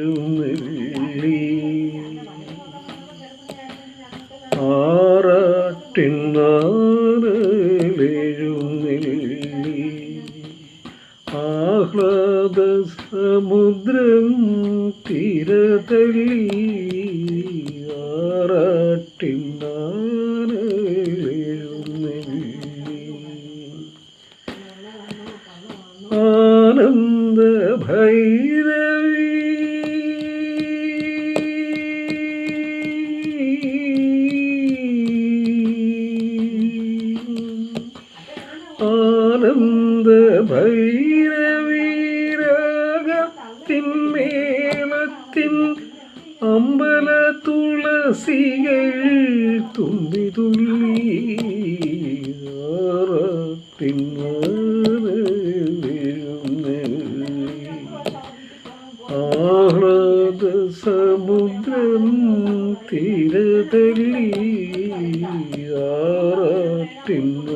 ആറട്ടിന്നാനെഴുന്നള്ളി ആറട്ടിന്നാനെഴുന്നള്ളി ആഹ്ലാദ സമുദ്രം തീരതള്ളി. ആറാട്ടിന്നാനെഴുന്നള്ളി ആനന്ദ ഭൈരവി. ആനന്ദ ഭൈരവീരകത്തിന്മേളത്തിൻ അമ്പല തുളസികൾ തുമ്പി തുള്ളി ആഹ്ലാദ സമുദ്രം തീരതല്ലി ആറാട്ടിന്ന